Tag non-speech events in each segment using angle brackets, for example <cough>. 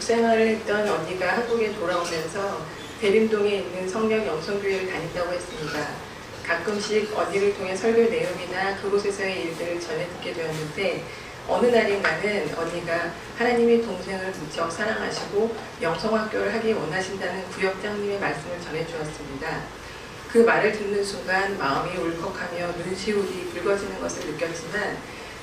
미국 생활을 했던 언니가 한국에 돌아오면서 대림동에 있는 성령 영성교회를 다닌다고 했습니다. 가끔씩 언니를 통해 설교 내용이나 그곳에서의 일들을 전해 듣게 되었는데 어느 날인가는 언니가 하나님이 동생을 무척 사랑하시고 영성학교를 하기 원하신다는 구역장님의 말씀을 전해 주었습니다. 그 말을 듣는 순간 마음이 울컥하며 눈시울이 붉어지는 것을 느꼈지만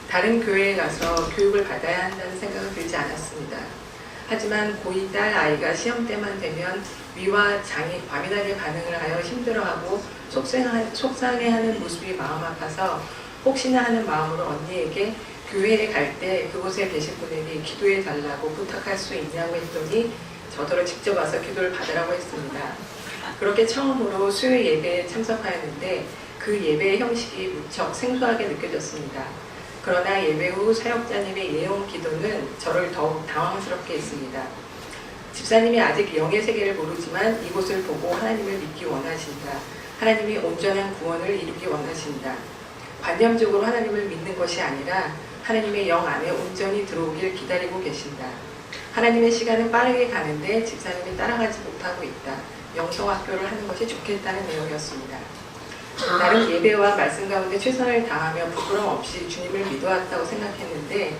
다른 교회에 가서 교육을 받아야 한다는 생각은 들지 않았습니다. 하지만 고2 딸 아이가 시험 때만 되면 위와 장이 과민하게 반응을 하여 힘들어하고 속상해하는 모습이 마음 아파서 혹시나 하는 마음으로 언니에게 교회에 갈 때 그곳에 계신 분에게 기도해 달라고 부탁할 수 있냐고 했더니 저더러 직접 와서 기도를 받으라고 했습니다. 그렇게 처음으로 수요 예배에 참석하였는데 그 예배의 형식이 무척 생소하게 느껴졌습니다. 그러나 예배 후 사역자님의 예언 기도는 저를 더욱 당황스럽게 했습니다. 집사님이 아직 영의 세계를 모르지만 이곳을 보고 하나님을 믿기 원하신다. 하나님이 온전한 구원을 이루기 원하신다. 관념적으로 하나님을 믿는 것이 아니라 하나님의 영 안에 온전히 들어오길 기다리고 계신다. 하나님의 시간은 빠르게 가는데 집사님이 따라가지 못하고 있다. 영성학교를 하는 것이 좋겠다는 내용이었습니다. 나름 예배와 말씀 가운데 최선을 다하며 부끄럼 없이 주님을 믿어왔다고 생각했는데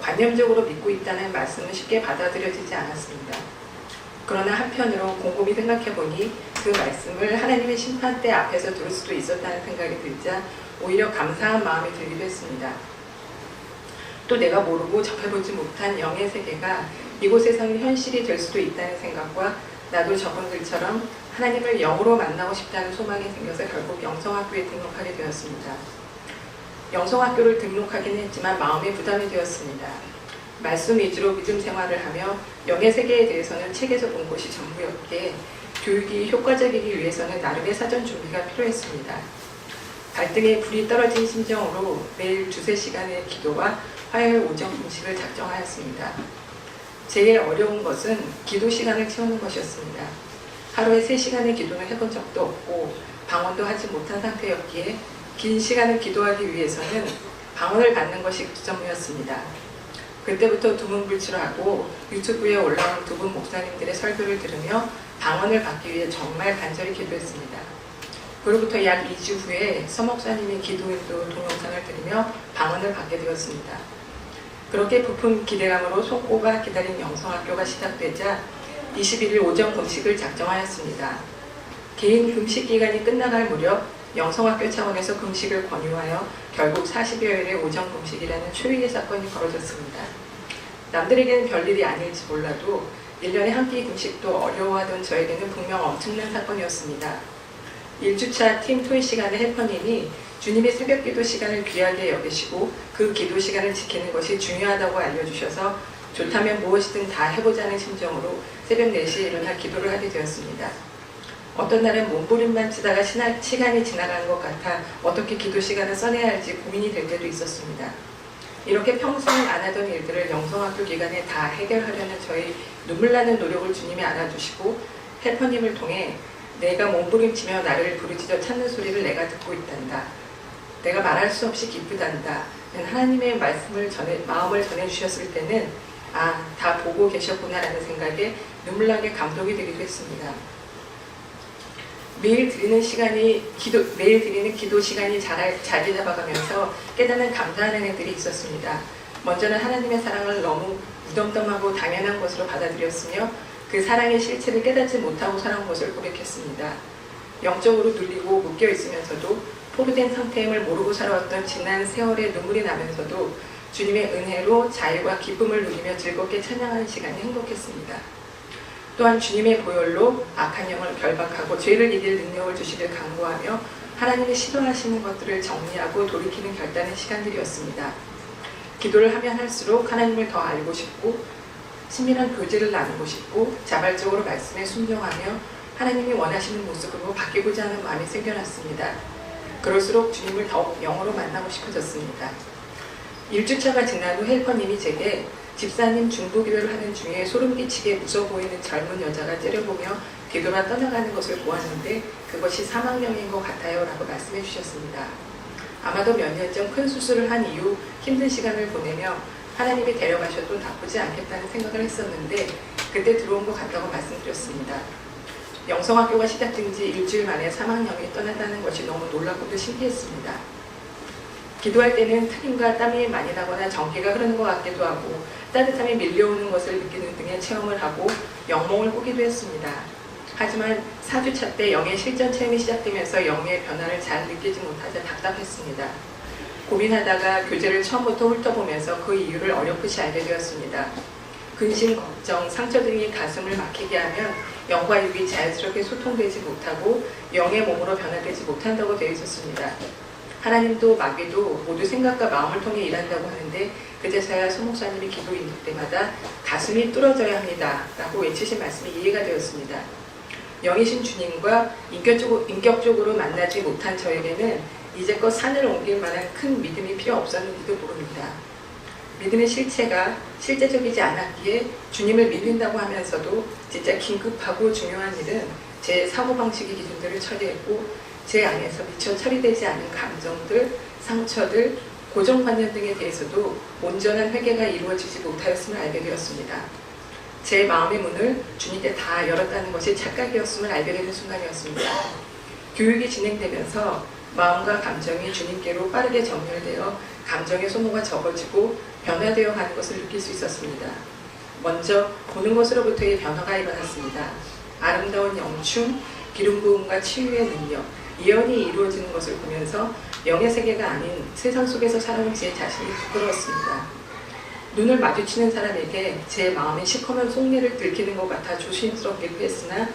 관념적으로 믿고 있다는 말씀은 쉽게 받아들여지지 않았습니다. 그러나 한편으로 곰곰이 생각해보니 그 말씀을 하나님의 심판대 앞에서 들을 수도 있었다는 생각이 들자 오히려 감사한 마음이 들기도 했습니다. 또 내가 모르고 접해보지 못한 영의 세계가 이곳에서는 현실이 될 수도 있다는 생각과 나도 저분들처럼 하나님을 영으로 만나고 싶다는 소망이 생겨서 결국 영성학교에 등록하게 되었습니다. 영성학교를 등록하긴 했지만 마음에 부담이 되었습니다. 말씀 위주로 믿음 생활을 하며 영의 세계에 대해서는 책에서 본 것이 전부였기에 교육이 효과적이기 위해서는 나름의 사전 준비가 필요했습니다. 갈등에 불이 떨어진 심정으로 매일 두세 시간의 기도와 화요일 오전 공식을 작정하였습니다. 제일 어려운 것은 기도 시간을 채우는 것이었습니다. 하루에 3시간의 기도는 해본 적도 없고 방언도 하지 못한 상태였기에 긴 시간을 기도하기 위해서는 방언을 받는 것이 기점이었습니다. 그때부터 두문불출하고 유튜브에 올라온 두 분 목사님들의 설교를 들으며 방언을 받기 위해 정말 간절히 기도했습니다. 그로부터 약 2주 후에 서 목사님의 기도인도 동영상을 들으며 방언을 받게 되었습니다. 그렇게 부푼 기대감으로 손꼽아 기다린 영성학교가 시작되자 21일 오전 금식을 작정하였습니다. 개인 금식 기간이 끝나갈 무렵 영성학교 차원에서 금식을 권유하여 결국 40여일의 오전 금식이라는 초유의 사건이 벌어졌습니다. 남들에게는 별일이 아닐지 몰라도 1년에 한 끼 금식도 어려워하던 저에게는 분명 엄청난 사건이었습니다. 1주차 팀 토의 시간에 헬퍼님이 주님의 새벽 기도 시간을 귀하게 여기시고 그 기도 시간을 지키는 것이 중요하다고 알려주셔서 좋다면 무엇이든 다 해보자는 심정으로 새벽 4시에 일어나 기도를 하게 되었습니다. 어떤 날은 몸부림만 치다가 시나- 시간이 지나가는 것 같아 어떻게 기도 시간을 써내야 할지 고민이 될 때도 있었습니다. 이렇게 평생 안 하던 일들을 영성학교 기간에 다 해결하려는 저의 눈물 나는 노력을 주님이 알아주시고 헬퍼님을 통해 내가 몸부림치며 나를 부르짖어 찾는 소리를 내가 듣고 있단다. 내가 말할 수 없이 기쁘단다. 하나님의 말씀을 전해 마음을 전해 주셨을 때는 아 다 보고 계셨구나라는 생각에 눈물나게 감동이 되기도 했습니다. 매일 드리는 시간이 기도 매일 드리는 기도 시간이 잘, 자리 잡아가면서 깨닫는 감사하는 애들이 있었습니다. 먼저는 하나님의 사랑을 너무 무덤덤하고 당연한 것으로 받아들였으며 그 사랑의 실체를 깨닫지 못하고 살아온 것을 고백했습니다. 영적으로 눌리고 묶여 있으면서도 포로된 상태임을 모르고 살아왔던 지난 세월의 눈물이 나면서도 주님의 은혜로 자유와 기쁨을 누리며 즐겁게 찬양하는 시간이 행복했습니다. 또한 주님의 보혈로 악한 영을 결박하고 죄를 이길 능력을 주시길 간구하며 하나님이 시도하시는 것들을 정리하고 돌이키는 결단의 시간들이었습니다. 기도를 하면 할수록 하나님을 더 알고 싶고 친밀한 교제를 나누고 싶고 자발적으로 말씀에 순종하며 하나님이 원하시는 모습으로 바뀌고자 하는 마음이 생겨났습니다. 그럴수록 주님을 더욱 영으로 만나고 싶어졌습니다. 1주차가 지난 후 헬퍼님이 제게 집사님 중보기도를 하는 중에 소름 끼치게 무서워 보이는 젊은 여자가 째려보며 기도가 떠나가는 것을 보았는데 그것이 사망령인 것 같아요 라고 말씀해 주셨습니다. 아마도 몇 년 전 큰 수술을 한 이후 힘든 시간을 보내며 하나님이 데려가셔도 나쁘지 않겠다는 생각을 했었는데 그때 들어온 것 같다고 말씀드렸습니다. 영성학교가 시작된 지 일주일 만에 3학년이 떠났다는 것이 너무 놀랍고도 신기했습니다. 기도할 때는 트림과 땀이 많이 나거나 전기가 흐르는 것 같기도 하고 따뜻함이 밀려오는 것을 느끼는 등의 체험을 하고 영몽을 꾸기도 했습니다. 하지만 4주차 때 영의 실전 체험이 시작되면서 영의 변화를 잘 느끼지 못하자 답답했습니다. 고민하다가 교재를 처음부터 훑어보면서 그 이유를 어렴풋이 알게 되었습니다. 근심, 걱정, 상처 등이 가슴을 막히게 하면 영과 육이 자연스럽게 소통되지 못하고 영의 몸으로 변화되지 못한다고 되어 있었습니다. 하나님도 마귀도 모두 생각과 마음을 통해 일한다고 하는데 그제서야 소목사님이 기도 인도 때마다 가슴이 뚫어져야 합니다. 라고 외치신 말씀이 이해가 되었습니다. 영이신 주님과 인격적으로, 인격적으로 만나지 못한 저에게는 이제껏 산을 옮길 만한 큰 믿음이 필요 없었는지도 모릅니다. 믿음의 실체가 실제적이지 않았기에 주님을 믿는다고 하면서도 진짜 긴급하고 중요한 일은 제 사고방식의 기준들을 처리했고 제 안에서 미처 처리되지 않은 감정들, 상처들, 고정관념 등에 대해서도 온전한 회개가 이루어지지 못하였음을 알게 되었습니다. 제 마음의 문을 주님께 다 열었다는 것이 착각이었음을 알게 되는 순간이었습니다. 교육이 진행되면서 마음과 감정이 주님께로 빠르게 정렬되어 감정의 소모가 적어지고 변화되어 가는 것을 느낄 수 있었습니다. 먼저 보는 것으로부터의 변화가 일어났습니다. 아름다운 영춤, 기름 부음과 치유의 능력, 예언이 이루어지는 것을 보면서 영의 세계가 아닌 세상 속에서 살아온 제 자신이 부끄러웠습니다. 눈을 마주치는 사람에게 제 마음의 시커먼 속내를 들키는 것 같아 조심스럽기도 했으나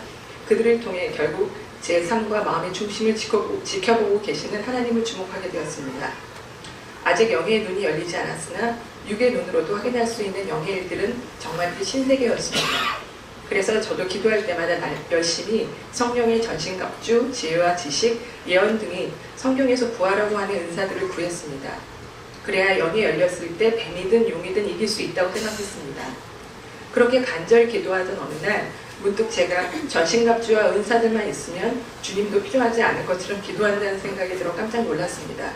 그들을 통해 결국 제 삶과 마음의 중심을 지켜보고 계시는 하나님을 주목하게 되었습니다. 아직 영의 눈이 열리지 않았으나 육의 눈으로도 확인할 수 있는 영의 일들은 정말 그 신세계였습니다. 그래서 저도 기도할 때마다 날- 열심히 성령의 전신갑주, 지혜와 지식, 예언 등이 성경에서 구하라고 하는 은사들을 구했습니다. 그래야 영이 열렸을 때 뱀이든 용이든 이길 수 있다고 생각했습니다. 그렇게 간절히 기도하던 어느 날 문득 제가 전신갑주와 은사들만 있으면 주님도 필요하지 않을 것처럼 기도한다는 생각이 들어 깜짝 놀랐습니다.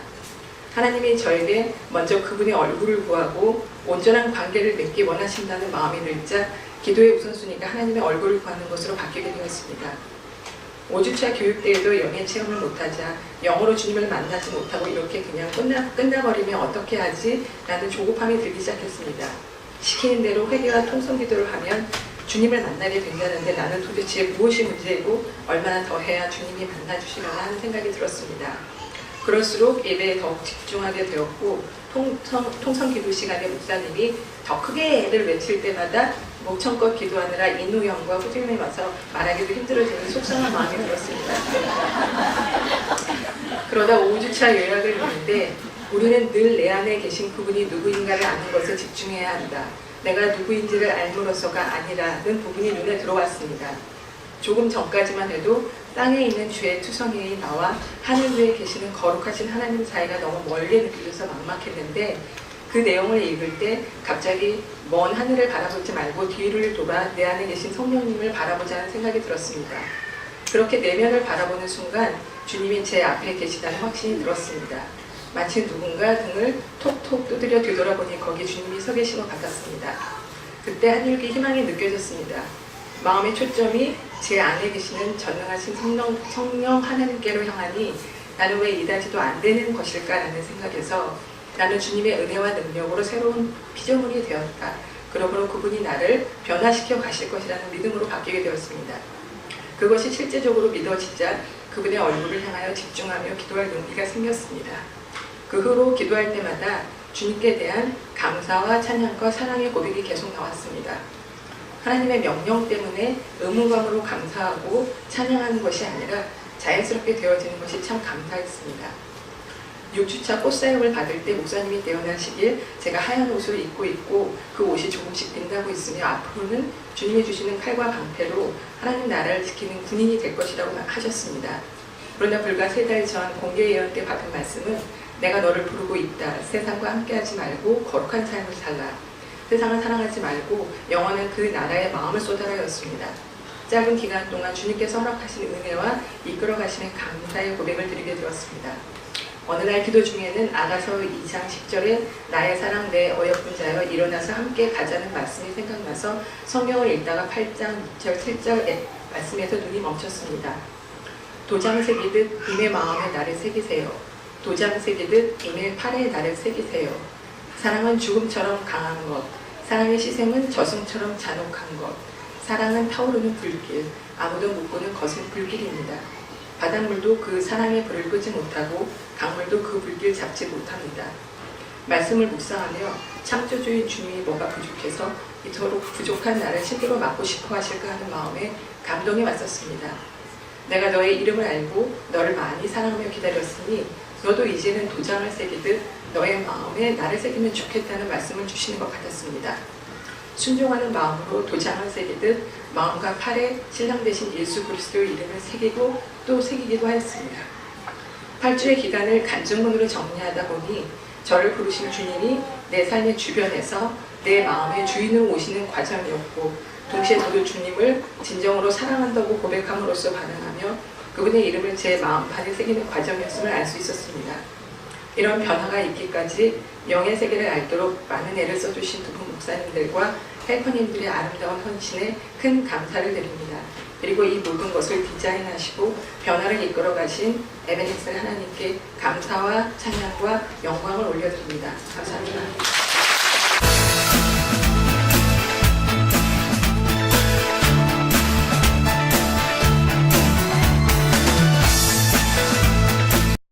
하나님이 저에게 먼저 그분의 얼굴을 구하고 온전한 관계를 맺기 원하신다는 마음이 늘자 기도의 우선순위가 하나님의 얼굴을 구하는 것으로 바뀌게 되었습니다. 5주차 교육 때에도 영의 체험을 못하자 영어로 주님을 만나지 못하고 이렇게 그냥 끝나, 끝나버리면 어떻게 하지? 라는 조급함이 들기 시작했습니다. 시키는 대로 회개와 통성 기도를 하면 주님을 만나게 된다는데 나는 도대체 무엇이 문제이고 얼마나 더 해야 주님이 만나주시려나 하는 생각이 들었습니다. 그럴수록 예배에 더욱 집중하게 되었고 통성, 통성 기도 시간에 목사님이 더 크게 애를 외칠 때마다 목청껏 기도하느라 인후형과 후dim이 와서 말하기도 힘들어지는 속상한 마음이 들었습니다. <laughs> 그러다 5주차 요약을 했는데 우리는 늘 내 안에 계신 그분이 누구인가를 아는 것에 집중해야 한다. 내가 누구인지를 알므로서가 아니라는 부분이 눈에 들어왔습니다. 조금 전까지만 해도 땅에 있는 죄의 투성이인 나와 하늘 위에 계시는 거룩하신 하나님 사이가 너무 멀게 느껴져서 막막했는데 그 내용을 읽을 때 갑자기 먼 하늘을 바라보지 말고 뒤를 돌아 내 안에 계신 성령님을 바라보자는 생각이 들었습니다. 그렇게 내면을 바라보는 순간 주님이 제 앞에 계시다는 확신이 들었습니다. 마치 누군가 등을 톡톡 두드려 뒤돌아보니 거기 주님이 서 계신 것 같았습니다. 그때 한 줄기 희망이 느껴졌습니다. 마음의 초점이 제 안에 계시는 전능하신 성령, 성령 하나님께로 향하니 나는 왜 이다지도 안 되는 것일까라는 생각에서 나는 주님의 은혜와 능력으로 새로운 피조물이 되었다. 그러므로 그분이 나를 변화시켜 가실 것이라는 믿음으로 바뀌게 되었습니다. 그것이 실제적으로 믿어지자 그분의 얼굴을 향하여 집중하며 기도할 용기가 생겼습니다. 그 후로 기도할 때마다 주님께 대한 감사와 찬양과 사랑의 고백이 계속 나왔습니다. 하나님의 명령 때문에 의무감으로 감사하고 찬양하는 것이 아니라 자연스럽게 되어지는 것이 참 감사했습니다. 6주차 꽃사역을 받을 때 목사님이 태어나시길 제가 하얀 옷을 입고 있고 그 옷이 조금씩 빈다고 있으며 앞으로는 주님이 주시는 칼과 방패로 하나님 나라를 지키는 군인이 될 것이라고 하셨습니다. 그러나 불과 세 달 전 공개 예언 때 받은 말씀은 내가 너를 부르고 있다. 세상과 함께하지 말고 거룩한 삶을 살라. 세상을 사랑하지 말고 영원한 그 나라의 마음을 쏟아라였습니다. 짧은 기간 동안 주님께서 허락하신 은혜와 이끌어 가시는 감사의 고백을 드리게 되었습니다. 어느 날 기도 중에는 아가서 2장 10절에 나의 사랑 내 어여쁜 자여 일어나서 함께 가자는 말씀이 생각나서 성경을 읽다가 8장 6절 7절 말씀에서 눈이 멈췄습니다. 도장 새기듯 임의 마음에 나를 새기세요. 도장 새기듯 임의 팔에 나를 새기세요. 사랑은 죽음처럼 강한 것, 사랑의 시샘은 저승처럼 잔혹한 것, 사랑은 타오르는 불길, 아무도 못 보는 거센 불길입니다. 바닷물도 그 사랑의 불을 끄지 못하고 강물도 그 불길 잡지 못합니다. 말씀을 묵상하며 창조주의 주님이 뭐가 부족해서 이토록 부족한 나를 신들어 맡고 싶어 하실까 하는 마음에 감동이 왔었습니다. 내가 너의 이름을 알고 너를 많이 사랑하며 기다렸으니 너도 이제는 도장을 새기듯 너의 마음에 나를 새기면 좋겠다는 말씀을 주시는 것 같았습니다. 순종하는 마음으로 도장을 새기듯 마음과 팔에 신랑 대신 예수 그리스도의 이름을 새기고 또 새기기도 하였습니다. 8주의 기간을 간증문으로 정리하다 보니 저를 부르신 주님이 내 삶의 주변에서 내 마음의 주인으로 오시는 과정이었고 동시에 저도 주님을 진정으로 사랑한다고 고백함으로써 반응하며 그분의 이름을 제 마음판에 새기는 과정이었음을 알 수 있었습니다. 이런 변화가 있기까지 영의 세계를 알도록 많은 애를 써주신 두 분 목사님들과 헬퍼님들의 아름다운 헌신에 큰 감사를 드립니다. 그리고 이 모든 것을 디자인하시고 변화를 이끌어 가신 에베넥스 하나님께 감사와 찬양과 영광을 올려드립니다. 감사합니다.